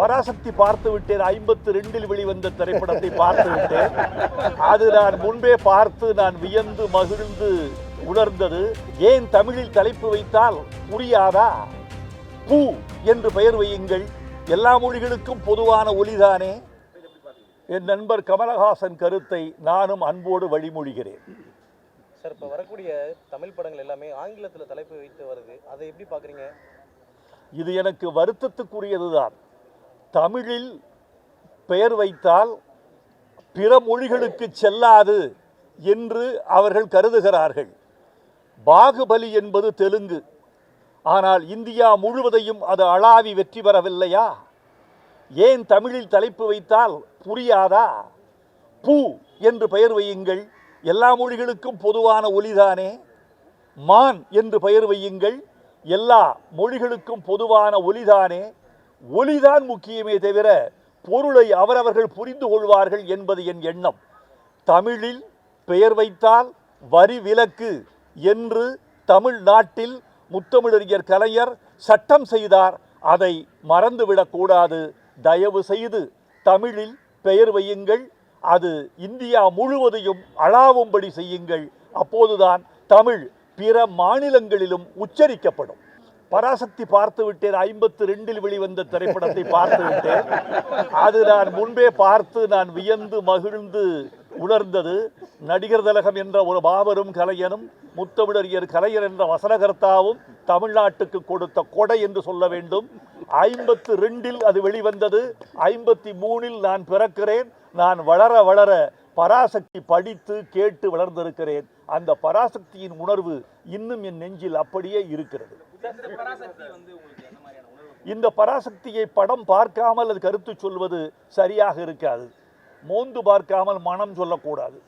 பராசக்தி பார்த்து விட்டேன். ஐம்பத்து ரெண்டில் வெளிவந்த திரைப்படத்தை பார்த்து விட்டேன். அது நான் முன்பே பார்த்து நான் வியந்து மகிழ்ந்து உணர்ந்தது. ஏன் தமிழில் தலைப்பு வைத்தால் புரியாதா? பூ என்று பெயர் வையுங்கள். எல்லா மொழிகளுக்கும் பொதுவான ஒலிதானே? என் நண்பர் கமலஹாசன் கருத்தை நானும் அன்போடு வழிமொழிகிறேன். சார் இப்போ வரக்கூடிய தமிழ் படங்கள் எல்லாமே ஆங்கிலத்தில் தலைப்பு வைத்து வருது. அதை எப்படி பார்க்குறீங்க? இது எனக்கு வருத்தத்துக்குரியதுதான். தமிழில் பெயர் வைத்தால் பிற மொழிகளுக்கு செல்லாது என்று அவர்கள் கருதுகிறார்கள். பாகுபலி என்பது தெலுங்கு. ஆனால் இந்தியா முழுவதையும் அது அளாவி வெற்றி பெறவில்லையா? ஏன் தமிழில் தலைப்பு வைத்தால் புரியாதா? பூ என்று பெயர் வையுங்கள். எல்லா மொழிகளுக்கும் பொதுவான ஒலிதானே? மான் என்று பெயர் வையுங்கள். எல்லா மொழிகளுக்கும் பொதுவான ஒலிதானே? ஒலிதான் முக்கியமே தவிர பொருளை அவரவர்கள் புரிந்து கொள்வார்கள் என்பது என் எண்ணம். தமிழில் பெயர் வைத்தால் வரி விலக்கு என்று தமிழ்நாட்டில் முத்தமிழறிஞர் கலைஞர் சட்டம் செய்தார். அதை மறந்துவிடக்கூடாது தயவு செய்து தமிழில் பெயர் வையுங்கள். அது இந்தியா முழுவதையும் அளாவும்படி செய்யுங்கள். அப்போதுதான் தமிழ் பிற மாநிலங்களிலும் உச்சரிக்கப்படும். பராசக்தி பார்த்து விட்டேன். ஐம்பத்து ரெண்டில் வெளிவந்த திரைப்படத்தை பார்த்து விட்டேன். அது நான் முன்பே பார்த்து நான் வியந்து மகிழ்ந்து உணர்ந்தது. நடிகர் தலகம் என்ற ஒரு மாபெரும் கலைஞனும் முத்தமிழறியர் கலைஞர் என்ற வசனகர்த்தாவும் தமிழ்நாட்டுக்கு கொடுத்த கொடை என்று சொல்ல வேண்டும். ஐம்பத்து ரெண்டில் அது வெளிவந்தது. ஐம்பத்தி மூணில் நான் பிறக்கிறேன். நான் வளர வளர பராசக்தி படித்து கேட்டு வளர்ந்திருக்கிறேன். அந்த பராசக்தியின் உணர்வு இன்னும் என் நெஞ்சில் அப்படியே இருக்கிறது. இந்த பராசக்தியை படம் பார்க்காமல் அது கருத்து சொல்வது சரியாக இருக்காது. மோந்து பார்க்காமல் மனம் சொல்லக்கூடாது.